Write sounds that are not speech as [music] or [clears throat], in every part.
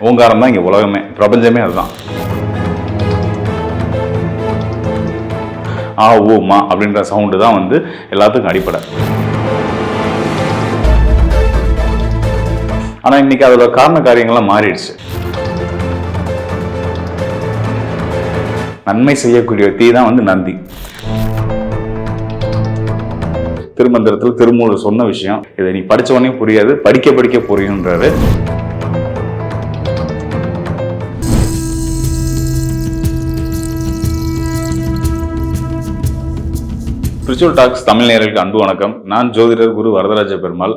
ஓங்காரம் தான் இங்கே உலகமே பிரபஞ்சமே அதுதான். ஆ ஓ மா அப்படின்ற சவுண்டு தான் வந்து எல்லாத்துக்கும் அடிப்படை. ஆனால் இன்னைக்கு அதோட காரண காரியங்கள்லாம் மாறிடுச்சு. நன்மை செய்யக்கூடிய தீ தான் வந்து நந்தி. திருமந்திரத்தில் திருமூலர் சொன்ன விஷயம் இதை நீ படிச்ச உடனே புரியாது படிக்க படிக்க புரியுன்றாரு ஸ்பிரிச்சுவல் டாக்ஸ் தமிழ் நேர்களுக்கு அன்பு வணக்கம். நான் ஜோதிடர் குரு வரதராஜ பெருமாள்.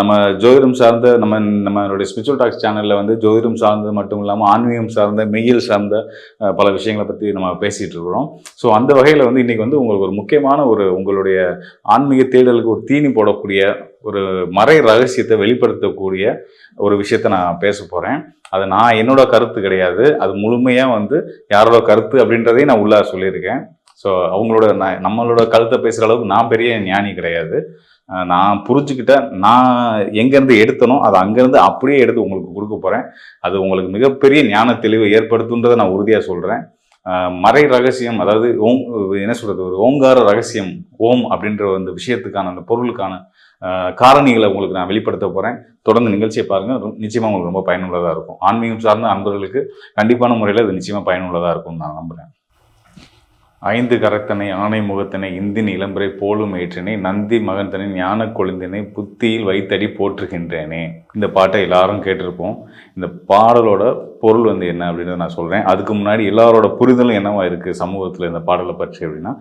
நம்ம ஜோதிடம் சார்ந்த நம்ம நம்மளுடைய ஸ்பிரிச்சுவல் டாக்ஸ் சேனலில் வந்து ஜோதிடம் சார்ந்தது மட்டும் இல்லாமல் ஆன்மீகம் சார்ந்த மெய்யல் சார்ந்த பல விஷயங்களை பற்றி நம்ம பேசிகிட்டு இருக்கிறோம். ஸோ அந்த வகையில் வந்து இன்றைக்கி வந்து உங்களுக்கு ஒரு முக்கியமான ஒரு உங்களுடைய ஆன்மீக தேடலுக்கு ஒரு தீனி போடக்கூடிய ஒரு மறை ரகசியத்தை வெளிப்படுத்தக்கூடிய ஒரு விஷயத்தை நான் பேச போகிறேன் அது நான் என்னோட கருத்து கிடையாது. அது முழுமையாக வந்து யாரோட கருத்து அப்படின்றதையும் நான் உள்ளே சொல்லியிருக்கேன். ஸோ அவங்களோட நான் நம்மளோட கழுத்தை பேசுகிற அளவுக்கு நான் பெரிய ஞானி கிடையாது. நான் புரிஞ்சுக்கிட்டேன். நான் எங்கேருந்து எடுத்தனோ அதை அங்கேருந்து அப்படியே எடுத்து உங்களுக்கு கொடுக்க போகிறேன் அது உங்களுக்கு மிகப்பெரிய ஞான தெளிவை ஏற்படுத்துன்றதை நான் உறுதியாக சொல்கிறேன் மறை ரகசியம் அதாவது ஓம் என்ன சொல்கிறது ஒரு ஓங்கார ரகசியம் ஓம் அப்படின்ற அந்த விஷயத்துக்கான அந்த பொருளுக்கான காரணிகளை உங்களுக்கு நான் வெளிப்படுத்த போகிறேன் தொடர்ந்து நிகழ்ச்சியை பாருங்கள் நிச்சயமாக உங்களுக்கு ரொம்ப பயனுள்ளதாக இருக்கும். ஆன்மீகம் சார்ந்த அன்பர்களுக்கு கண்டிப்பான முறையில் அது நிச்சயமாக பயனுள்ளதாக இருக்கும்னு நான் நம்புகிறேன் ஐந்து கரத்தனை ஆணை முகத்தினை இந்தின் இளம்பரை போலும் ஏற்றினை நந்தி மகந்தனை ஞான கொழுந்தினை புத்தியில் வைத்தடி போற்றுகின்றேனே. இந்த பாட்டை எல்லாரும் கேட்டிருப்போம். இந்த பாடலோட பொருள் வந்து என்ன அப்படின்றத நான் சொல்கிறேன் அதுக்கு முன்னாடி எல்லாரோட புரிதலும் என்னவா இருக்குது சமூகத்தில் இந்த பாடலை பற்றி அப்படின்னா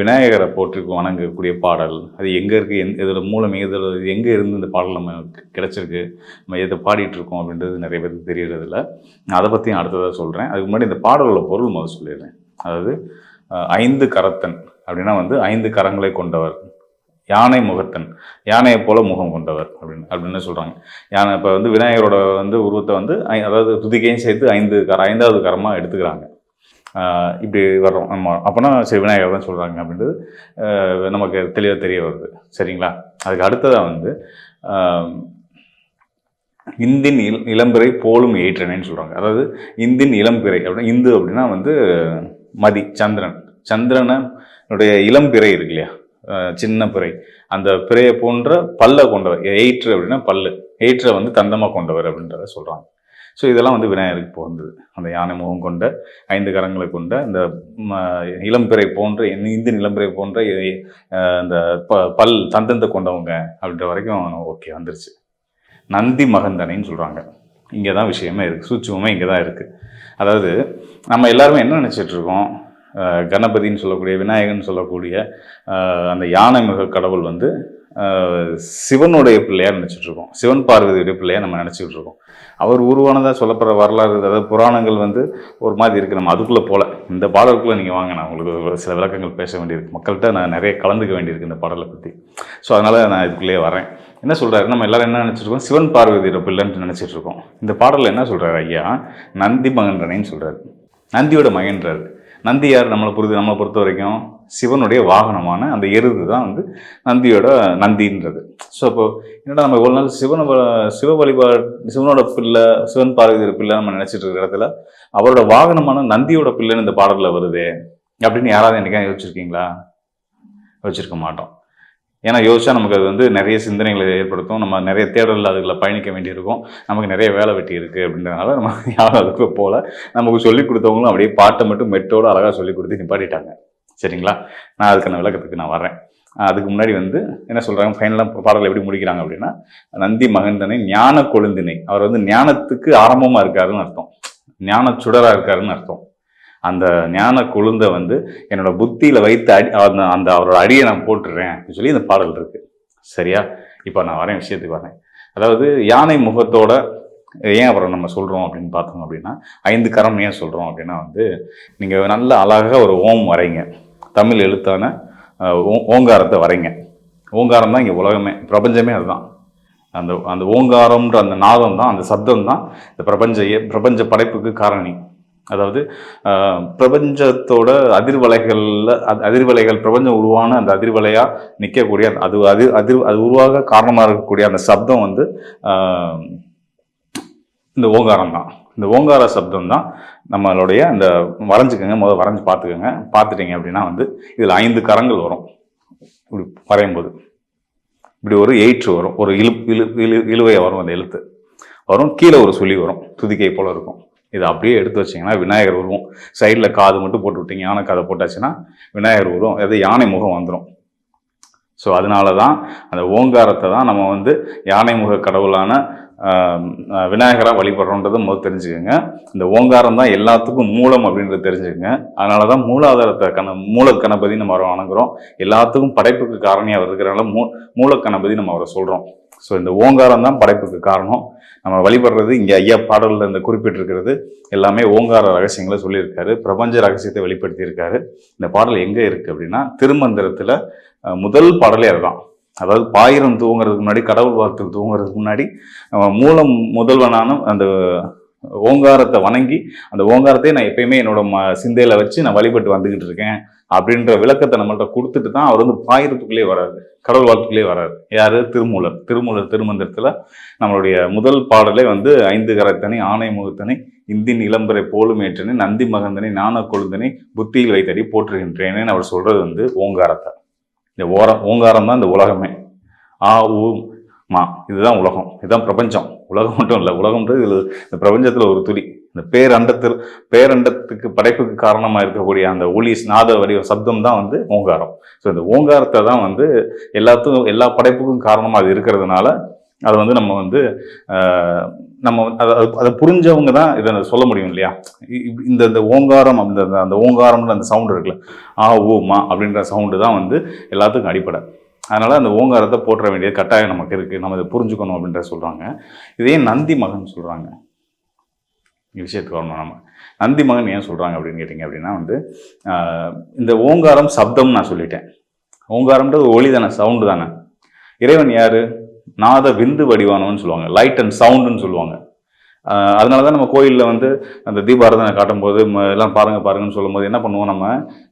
விநாயகரை போற்றிருக்கும் வணங்கக்கூடிய பாடல் அது எங்கே இருக்குது எந் இதோட மூலம் இதில் எங்கே இருந்து இந்த பாடல் நம்ம கிடச்சிருக்கு நம்ம எதை பாடிட்டுருக்கோம் அப்படின்றது நிறைய பேருக்கு தெரியறதில்ல. நான் அதை பற்றியும் அடுத்ததாக சொல்கிறேன் அதுக்கு முன்னாடி இந்த பாடலோட பொருள் முதல் சொல்லிடுறேன். அதாவது ஐந்து கரத்தன் அப்படின்னா வந்து ஐந்து கரங்களை கொண்டவர். யானை முகத்தன். யானையை போல முகம் கொண்டவர் அப்படின்னு அப்படின்னு சொல்கிறாங்க யானை இப்போ வந்து விநாயகரோட வந்து உருவத்தை வந்து ஐ- அதாவது துதிக்கையும் சேர்த்து ஐந்து கர ஐந்தாவது கரமாக எடுத்துக்கிறாங்க. இப்படி வர்றோம். நம்ம அப்போனா சரி விநாயகர் தான் சொல்கிறாங்க அப்படின்றது நமக்கு தெளிவாக தெரிய வருது. சரிங்களா? அதுக்கு அடுத்ததாக வந்து இந்தின் இல் இளம்பிறை போலும் ஏற்றனேன்னு சொல்கிறாங்க அதாவது இந்தின் இளம்பிறை அப்படின்னா இந்து அப்படின்னா வந்து மதி சந்திரன். சந்திரனுடைய இளம்பிறை இருக்கு இல்லையா? சின்ன பிறை. அந்த பிறையை போன்ற பல்ல கொண்டவர் எயிற்று அப்படின்னா பல்லு. எயிற்றை வந்து தந்தமாக கொண்டவர் அப்படின்றத சொல்கிறாங்க ஸோ இதெல்லாம் வந்து விநாயகருக்கு போந்தது அந்த யானை முகம் கொண்ட ஐந்து கரங்களை கொண்ட இந்த இளம்பிறை போன்ற இந்திய இளம்பிறை போன்ற இந்த ப பல் தந்தந்த கொண்டவங்க அப்படின்ற வரைக்கும் ஓகே வந்துருச்சு. நந்தி மகந்தனைன்னு சொல்கிறாங்க இங்கே தான் விஷயமே இருக்குது சூட்சுமமே இங்கே தான் இருக்குது அதாவது நம்ம எல்லாருமே என்ன நினச்சிட்டு இருக்கோம்? கணபதின்னு சொல்லக்கூடிய விநாயகன் சொல்லக்கூடிய அந்த யானை மிக கடவுள் வந்து சிவனுடைய பிள்ளையாக நினச்சிட்ருக்கோம் சிவன் பார்வதியுடைய பிள்ளையாக நம்ம நினச்சிக்கிட்டு இருக்கோம். அவர் உருவானதாக சொல்லப்படுற வரலாறு அதாவது புராணங்கள் வந்து ஒரு மாதிரி இருக்குது நம்ம அதுக்குள்ளே போல. இந்த பாடலுக்குள்ளே நீங்கள் வாங்க. நான் உங்களுக்கு சில விளக்கங்கள் பேச வேண்டியிருக்கு. மக்கள்கிட்ட நான் நிறைய கலந்துக்க வேண்டியிருக்கு இந்த பாடலை பற்றி ஸோ அதனால் நான் இதுக்குள்ளேயே வரேன். என்ன சொல்கிறாரு நம்ம எல்லாரும் என்ன நினச்சிருக்கோம் சிவன் பார்வதியோட பிள்ளைன்னு நினச்சிட்டு இருக்கோம். இந்த பாடலில் என்ன சொல்கிறாரு ஐயா? நந்தி மகன்றனைன்னு சொல்கிறாரு நந்தியோட மகன்றாரு நந்தியார் நம்மளை பொறுத்து நம்மளை பொறுத்த வரைக்கும் சிவனுடைய வாகனமான அந்த எருது தான் வந்து நந்தியோட நந்தின்றது. ஸோ அப்போ என்னடா நம்ம இவ்வளோ நாள் சிவனை சிவ வழிபாடு சிவனோட பிள்ளை சிவன் பார்வதியோட பிள்ளை நம்ம நினச்சிட்டு இருக்கிற இடத்துல அவரோட வாகனமான நந்தியோட பிள்ளைன்னு இந்த பாடலில் வருதே அப்படின்னு யாராவது என்னைக்கா யோசிச்சிருக்கீங்களா? யோசிச்சிருக்க மாட்டோம். ஏன்னா யோசிச்சா நமக்கு அது வந்து நிறைய சிந்தனைகளை ஏற்படுத்தும். நம்ம நிறைய தேடல் அதுகளை பயணிக்க வேண்டியிருக்கும். நமக்கு நிறைய வேலை வெட்டி இருக்குது அப்படின்றனால நம்ம [laughs] யாரும் அதுக்கு போகல நமக்கு சொல்லிக் கொடுத்தவங்களும் அப்படியே பாட்டை மட்டும் மெட்டோட அழகாக சொல்லி கொடுத்து நிப்பாட்டிட்டாங்க. சரிங்களா? நான் அதுக்கான விளக்கத்துக்கு நான் வரேன் அதுக்கு முன்னாடி வந்து என்ன சொல்கிறாங்க ஃபைனலாக பாடல் எப்படி முடிக்கிறாங்க அப்படின்னா நந்தி மகந்தனை ஞான கொழுந்தினை அவர் வந்து ஞானத்துக்கு ஆரம்பமாக இருக்காருன்னு அர்த்தம். ஞான சுடராக இருக்காருன்னு அர்த்தம். அந்த ஞான குழுந்தை வந்து என்னோட புத்தியில் வைத்து அடி அந்த அந்த அவரோட அடியை நான் போட்டுடுறேன் அப்படின்னு சொல்லி இந்த பாடல் இருக்கு. சரியா? இப்போ நான் வரேன் விஷயத்துக்கு வரேன். அதாவது யானை முகத்தோட ஏன் அப்புறம் நம்ம சொல்கிறோம் அப்படின்னு பார்த்தோம் அப்படின்னா ஐந்து கரம் ஏன் சொல்கிறோம் அப்படின்னா வந்து நீங்கள் நல்ல அழகாக ஒரு ஓம் வரைங்க. தமிழ் எழுத்தான ஓ- ஓங்காரத்தை வரைங்க. ஓங்காரம் தான் இங்கே உலகமே பிரபஞ்சமே அதுதான். அந்த அந்த ஓங்காரம்ன்ற அந்த நாதம் தான் அந்த சப்தம் தான் இந்த பிரபஞ்ச பிரபஞ்ச படைப்புக்கு காரணி. அதாவது பிரபஞ்சத்தோட அதிர்வலைகளில் அதிர்வலைகள் பிரபஞ்சம் உருவான அந்த அதிர்வலையாக நிற்கக்கூடிய அது அது அதிர் அது உருவாக காரணமாக இருக்கக்கூடிய அந்த சப்தம் வந்து இந்த ஓங்காரம் தான். இந்த ஓங்கார சப்தம் தான் நம்மளுடைய அந்த வரைஞ்சிக்கோங்க முதல் வரைஞ்சி பார்த்துக்கோங்க. பார்த்துட்டீங்க அப்படின்னா வந்து இதில் ஐந்து கரங்கள் வரும். இப்படி வரையும் போது இப்படி ஒரு எயிற்று வரும். ஒரு இழு இழு இழு இழுவையை வரும் அந்த எழுத்து. வரும். கீழே ஒரு சுழி வரும். துதிக்கை போல இருக்கும். இதை அப்படியே எடுத்து வச்சிங்கன்னா விநாயகர் உருவம். சைடில் காது மட்டும் போட்டு விட்டீங்க யானை காதை போட்டாச்சுன்னா விநாயகர் உருவம் அது யானை முகம் வந்துடும் ஸோ அதனால தான் அந்த ஓங்காரத்தை தான் நம்ம வந்து யானை முக கடவுளான விநாயகராக வழிபடுறோன்றது முதல் தெரிஞ்சுக்கோங்க. இந்த ஓங்காரம் தான் எல்லாத்துக்கும் மூலம் அப்படின்றது தெரிஞ்சுக்கோங்க. அதனால தான் மூலாதாரத்தை கண மூல கணபதி நம்ம அவரை வணங்குறோம். எல்லாத்துக்கும் படைப்புக்கு காரணியாக இருக்கிறனால மூ மூல கணபதி நம்ம அவரை சொல்கிறோம் ஸோ இந்த ஓங்காரம் தான் படைப்புக்கு காரணம். நம்ம வழிபடுறது இங்கே ஐயா பாடலில் இந்த குறிப்பிட்டிருக்கிறது. எல்லாமே ஓங்கார ரகசியங்களை சொல்லியிருக்காரு. பிரபஞ்ச ரகசியத்தை வெளிப்படுத்தியிருக்காரு. இந்த பாடல் எங்கே இருக்குது அப்படின்னா திருமந்திரத்தில் முதல் பாடலே அதுதான். அதாவது பாயிரம் தூங்குறதுக்கு முன்னாடி கடவுள் வார்த்தை தூங்குறதுக்கு முன்னாடி மூலம் முதல்வனான அந்த ஓங்காரத்தை வணங்கி அந்த ஓங்காரத்தை நான் எப்பயுமே என்னோட ம சிந்தையில வச்சு நான் வழிபட்டு வந்துகிட்டு இருக்கேன். அப்படின்ற விளக்கத்தை நம்மள்ட்ட கொடுத்துட்டு தான் அவர் வந்து பாயிரத்துக்குள்ளே வராரு கடவுள் வாழ்த்துக்குள்ளே வராரு யாரு? திருமூலர். திருமூலர் திருமந்திரத்தில் நம்மளுடைய முதல் பாடலே வந்து ஐந்து கரத்தனை ஆணை முகத்தனை இந்தின் இளம்பரை போலும் ஏற்றனை நந்தி மகந்தனை ஞான கொழுந்தனை புத்தியில் வைத்தடி போற்றுகின்றேனேன்னு அவர் சொல்றது வந்து ஓங்காரத்தை. இந்த ஓரம் ஓங்காரம் தான் இந்த உலகமே. ஆ ஊ மா. இதுதான் உலகம். இதுதான் பிரபஞ்சம். உலகம் மட்டும் இல்லை. உலகம்ன்றது இதில் இந்த பிரபஞ்சத்தில் ஒரு துளி. இந்த பேரண்டத்தில் பேரண்டத்துக்கு படைப்புக்கு காரணமாக இருக்கக்கூடிய அந்த ஒளி நாத வடிவ சப்தம் தான் வந்து ஓங்காரம். ஸோ இந்த ஓங்காரத்தை தான் வந்து எல்லாத்துக்கும் எல்லா படைப்புக்கும் காரணமாக அது இருக்கிறதுனால அதை வந்து நம்ம வந்து நம்ம அதை அதை- புரிஞ்சவங்க தான் இதை சொல்ல முடியும் இல்லையா? இந்த இந்த ஓங்காரம் அந்த அந்த- ஓங்காரம்னு அந்த சவுண்ட் இருக்குல்ல ஆ ஓமா மா அப்படின்ற சவுண்டு தான் வந்து எல்லாத்துக்கும் அடிப்படை. அதனால் அந்த ஓங்காரத்தை போற்ற வேண்டிய கட்டாயம் நமக்கு இருக்குது நம்ம இதை புரிஞ்சுக்கணும் அப்படின்ற சொல்கிறாங்க இதே நந்தி மகன் சொல்கிறாங்க விஷயத்துக்கு வரணும் நம்ம. நந்தி மகன் ஏன் சொல்கிறாங்க அப்படின்னு கேட்டிங்க அப்படின்னா வந்து இந்த ஓங்காரம் சப்தம் நான் சொல்லிட்டேன். ஓங்காரம்ன்றது ஒளி தானே சவுண்டு தானே. இறைவன் யார்? நாத விந்து வடிவானவன்னு சொல்லுவாங்க. லைட் அண்ட் சவுண்டுன்னு சொல்லுவாங்க. அதனால தான் நம்ம கோயிலில் வந்து அந்த தீபாரதனை காட்டும்போது எல்லாம் பாருங்கள் பாருங்கன்னு சொல்லும்போது என்ன பண்ணுவோம் நம்ம?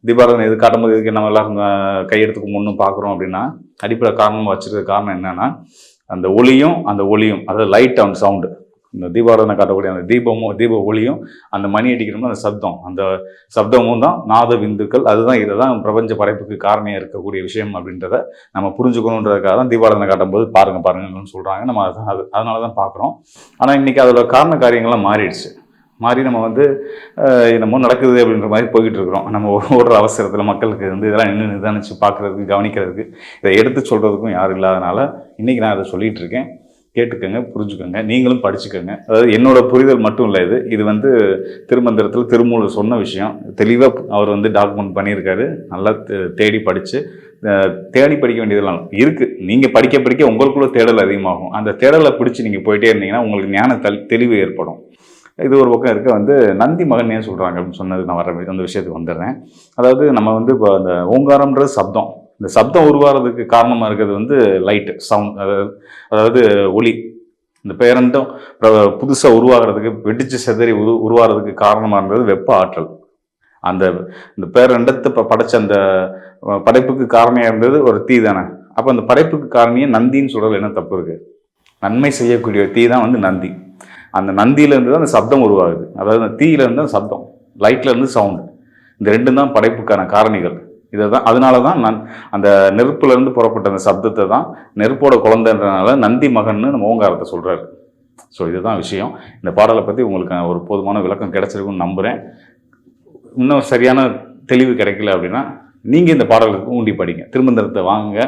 தீபாரதனை இது காட்டும்போது இதுக்கு நம்ம எல்லாம் கையெடுத்துக்கு முன்னு பார்க்குறோம் அப்படின்னா அடிப்படை காரணமாக வச்சுருக்க காரணம் என்னென்னா அந்த ஒளியும் அந்த ஒளியும் அதாவது லைட் அண்ட் சவுண்டு இந்த தீபாராதனை காட்டக்கூடிய அந்த தீபமும் தீப ஒளியும் அந்த மணி அடிக்கிறோம்னா அந்த சப்தம். அந்த சப்தமும் தான் நாத விந்துக்கள். அதுதான் இதை தான் பிரபஞ்ச படைப்புக்கு காரணியாக இருக்கக்கூடிய விஷயம் அப்படின்றத நம்ம புரிஞ்சுக்கணுன்றதுக்காக தான் தீபாராதனை காட்டும்போது பாருங்க பாருங்கன்னு சொல்கிறாங்க நம்ம அதை அது அதனால தான் பார்க்குறோம். ஆனால் இன்றைக்கி அதோட காரண காரியங்கள்லாம் மாறிடுச்சு. மாறி நம்ம வந்து என்னமோ நடக்குது அப்படின்ற மாதிரி போய்கிட்டு இருக்கிறோம். நம்ம ஓடுற அவசரத்தில் மக்களுக்கு வந்து இதெல்லாம் நின்று நிதானிச்சு பார்க்கறதுக்கு கவனிக்கிறதுக்கு இதை எடுத்து சொல்கிறதுக்கும் யாரும் இல்லாதனால இன்றைக்கி நான் அதை சொல்லிகிட்டு இருக்கேன். கேட்டுக்கோங்க புரிஞ்சுக்கோங்க. நீங்களும் படிச்சுக்கோங்க. அதாவது என்னோட புரிதல் மட்டும் இல்லை இது. இது வந்து திருமந்திரத்தில் திருமூலர் சொன்ன விஷயம். தெளிவாக அவர் வந்து டாக்குமெண்ட் பண்ணியிருக்காரு. நல்லா தேடி படித்து தேடி படிக்க வேண்டியதெல்லாம் இருக்குது நீங்கள் படிக்க படிக்க உங்களுக்குள்ள தேடல் அதிகமாகும். அந்த தேடலை பிடிச்சி நீங்கள் போயிட்டே இருந்தீங்கன்னா உங்களுக்கு ஞான தெளிவு ஏற்படும். இது ஒரு பக்கம் இருக்க. வந்து நந்தி மகன் ஏன் சொல்கிறாங்க அப்படின்னு சொன்னது நான் வர அந்த விஷயத்துக்கு வந்துடுறேன். அதாவது நம்ம வந்து இப்போ அந்த ஓங்காரம்ன்றது சப்தம் இந்த சப்தம் உருவாகிறதுக்கு காரணமாக இருக்கிறது வந்து லைட்டு சவுண்ட் அதாவது ஒளி. இந்த பேரண்டம் புதுசாக உருவாகிறதுக்கு வெடிச்சு செதறி உரு உருவாகிறதுக்கு காரணமாக இருந்தது வெப்ப ஆற்றல். அந்த இந்த பேரண்டத்தை இப்போ படைச்ச அந்த படைப்புக்கு காரணியாக இருந்தது ஒரு தீ தானே. அப்போ அந்த படைப்புக்கு காரணியை நந்தின்னு சொல்கிறது என்ன தப்பு இருக்குது நன்மை செய்யக்கூடிய தீ தான் வந்து நந்தி. அந்த நந்தியிலேருந்து தான் அந்த சப்தம் உருவாகுது. அதாவது அந்த தீயிலேருந்து தான் சப்தம். லைட்டில் இருந்து சவுண்டு இந்த ரெண்டும் தான் படைப்புக்கான காரணிகள். இதை தான் அதனால தான் நான் அந்த நெருப்புலேருந்து புறப்பட்ட அந்த சப்தத்தை தான் நெருப்போட குழந்தைன்றனால நந்தி மகன்னு நம்ம ஓங்காரத்தை சொல்கிறாரு ஸோ இதுதான் விஷயம். இந்த பாடலை பற்றி உங்களுக்கு ஒரு போதுமான விளக்கம் கிடைச்சிருக்குன்னு நம்புகிறேன் இன்னும் சரியான தெளிவு கிடைக்கல அப்படின்னா நீங்கள் இந்த பாடலுக்கு ஊண்டி படிங்க. திருமந்திரத்தை வாங்குங்க.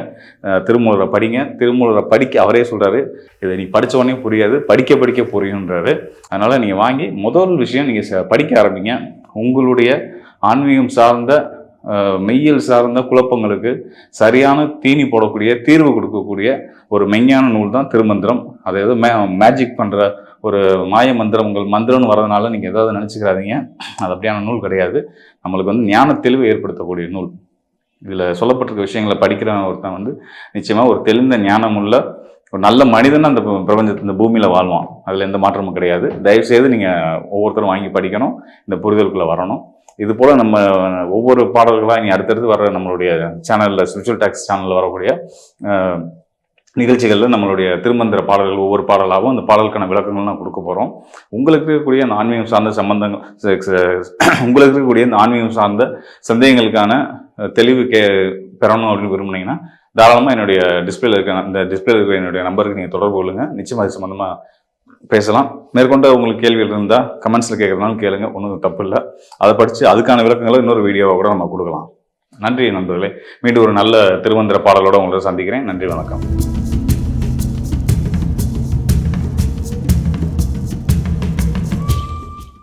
திருமூலரை படிங்க. திருமூலரை படிக்க அவரே சொல்கிறாரு இதை நீ படித்த உடனே புரியாது. படிக்க படிக்க புரியுன்றாரு அதனால் நீங்கள் வாங்கி முதல் விஷயம் நீங்கள் படிக்க ஆரம்பிங்க. உங்களுடைய ஆன்மீகம் சார்ந்த மெய்யியல் சார்ந்த குழப்பங்களுக்கு சரியான தீனி போடக்கூடிய தீர்வு கொடுக்கக்கூடிய ஒரு மெய்ஞான நூல் தான் திருமந்திரம். அதை ஏதோ மே மேஜிக் பண்ணுற ஒரு மாய மந்திரம் உங்கள் மந்திரம்னு வரதுனால நீங்கள் ஏதாவது நினச்சிக்கிறாதீங்க. அது அப்படியான நூல் கிடையாது. நம்மளுக்கு வந்து ஞான தெளிவு ஏற்படுத்தக்கூடிய நூல். இதில் சொல்லப்பட்டிருக்க விஷயங்களை படிக்கிற ஒருத்தன் வந்து நிச்சயமாக ஒரு தெளிந்த ஞானமுள்ள ஒரு நல்ல மனிதன் அந்த ப- பிரபஞ்சத்து இந்த பூமியில் வாழ்வான். அதில் எந்த மாற்றமும் கிடையாது. தயவுசெய்து நீங்கள் ஒவ்வொருத்தரும் வாங்கி படிக்கணும். இந்த புரிதலுக்குள்ளே வரணும். இது போல் நம்ம ஒவ்வொரு பாடல்களாக இனி அடுத்தடுத்து வர நம்மளுடைய சேனலில் ஸ்பிரிச்சுவல் டாக்ஸ் சேனலில் வரக்கூடிய நிகழ்ச்சிகளில் நம்மளுடைய திருமந்திர பாடல்கள் ஒவ்வொரு பாடலாகவும் அந்த பாடலுக்கான விளக்கங்கள் நான் கொடுக்க போகிறோம் உங்களுக்கு இருக்கக்கூடிய அந்த ஆன்மீகம் சார்ந்த சம்பந்தங்கள் [clears throat] உங்களுக்கு இருக்கக்கூடிய இந்த ஆன்மீகம் சார்ந்த சந்தேகங்களுக்கான தெளிவு கே பெறணும் அப்படின்னு விரும்புனீங்கன்னா தாராளமாக என்னுடைய டிஸ்பிளேல இருக்க அந்த டிஸ்பிளே இருக்கிற என்னுடைய நம்பருக்கு நீங்கள் தொடர்பு கொள்ளுங்க. நிச்சயமாக அது சம்மந்தமாக பேசலாம். மேற்கொண்டு உங்களுக்கு கேள்விகள் இருந்தால் கமெண்ட்ஸில் கேட்குறதுனாலும் கேளுங்க. ஒன்றும் தப்பு இல்லை. அதை படித்து அதுக்கான விளக்கங்களை இன்னொரு வீடியோவை கூட நம்ம கொடுக்கலாம். நன்றி நண்பர்களே. மீண்டும் ஒரு நல்ல திருமந்திர பாடலோடு உங்களை சந்திக்கிறேன். நன்றி வணக்கம்.